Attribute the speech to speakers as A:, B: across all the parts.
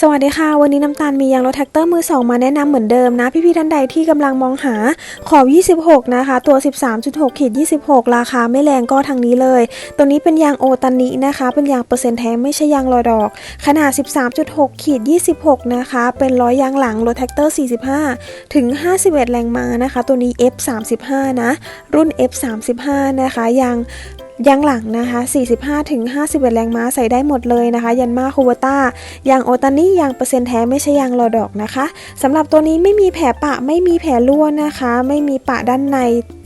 A: สวัสดีค่ะ วันนี้น้ำตาลมียางรถแท็กเตอร์มือสองมาแนะนำเหมือนเดิมนะ พี่ๆท่านใดที่กำลังมองหาขอบ 26 นะคะ ตัว 13.6ขีด26 ราคาไม่แรงก็ทางนี้เลย ตัวนี้เป็นยางโอตันนินะคะ เป็นยางเปอร์เซ็นต์แท้ไม่ใช่ยางลอยดอก ขนาด 13.6ขีด26 นะคะ เป็นร้อยยางหลังรถแท็กเตอร์ 45 ถึง 51 แรงม้านะคะ ตัวนี้ F35 นะ รุ่น F35 นะคะยาง ยางหลังนะคะ 45-51 แรงม้าใส่ได้หมดเลยนะคะ ยันมาคูวต้ายางโอตานี่ยางเปอร์เซ็นต์แท้ไม่ใช่ยางรอดอกนะคะสำหรับตัวนี้ไม่มีแผลปะไม่มีแผลรั่วนะคะ ไม่มีปะด้านใน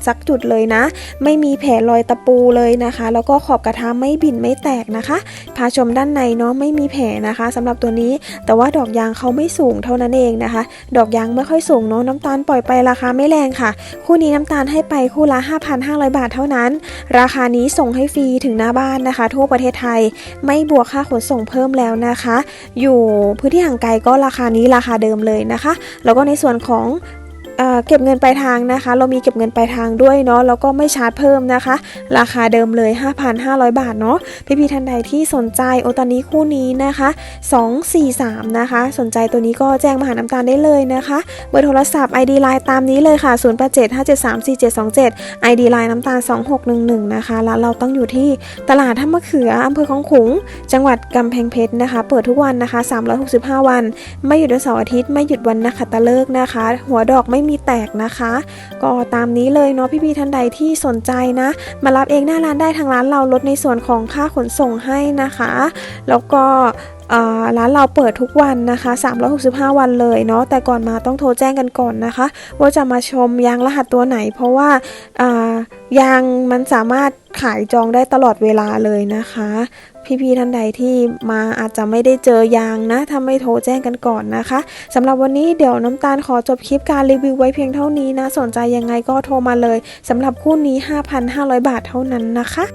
A: สักจุดเลยนะ ไม่มีแผลรอยตะปูเลยนะคะ แล้วก็ขอบกระทะไม่บินไม่แตกนะคะพาชมด้านในเนาะไม่มีแผลนะคะสำหรับตัวนี้ แต่ว่าดอกยางเขาไม่สูงเท่านั้นเองนะคะ ดอกยางไม่ค่อยสูงเนาะน้ำตาลปล่อยไปราคาไม่แรงค่ะ คู่นี้น้ำตาลให้ไปคู่ละ 5,500 บาทเท่านั้น ราคานี้ส่งให้ฟรีถึงหน้าบ้านนะคะ ทั่วประเทศไทยไม่บวกค่าขนส่งเพิ่มแล้วนะคะ อยู่พื้นที่ห่างไกลก็ราคานี้ราคาเดิมเลยนะคะ แล้วก็ในส่วนของ เเก็บเงินปลายทางนะคะ เรามีเก็บเงินปลายทางด้วยเนาะแล้วก็ไม่ชาร์จเพิ่มนะคะ ราคาเดิมเลย 5,500 บาทเนาะพี่ๆท่านใดที่สนใจโอตอนนี้คู่นี้นะคะ 243 นะคะ สนใจตัวนี้ก็แจ้งมาหาน้ำตาลได้เลยนะคะเบอร์โทรศัพท์ ID Line ตามนี้เลยค่ะ 0875734727 ID Line น้ำตาล 2611 นะคะร้านเราต้องอยู่ที่ตลาดท่ามะเขืออำเภอของขุง จังหวัดกำแพงเพชรนะคะ เปิดทุกวันนะคะ 365 วัน ไม่หยุดวันเสาร์อาทิตย์ไม่หยุดวันนักขัตฤกษ์นะคะ หัวดอกไม่มีแตกนะคะ ก็ตามนี้เลยเนาะพี่พีท่านใดที่สนใจนะ มารับเองหน้าร้านได้ทางร้านเราลดในส่วนของค่าขนส่งให้นะคะ แล้วก็ ร้านเราเปิดทุกวันนะคะ 365 วันเลยเนาะ แต่ก่อนมาต้องโทรแจ้งกันก่อนนะคะ ว่าจะมาชมยางรหัสตัวไหน เพราะว่ายางมันสามารถขายจองได้ตลอดเวลาเลยนะคะ พี่ๆท่านใดที่มาอาจจะไม่ได้เจอยางนะถ้าไม่โทรแจ้งกันก่อนนะคะสำหรับวันนี้เดี๋ยวน้ำตาลขอจบคลิปการรีวิวไว้เพียงเท่านี้นะ สนใจยังไงก็โทรมาเลยสำหรับคู่นี้ 5,500 บาทเท่านั้นนะคะ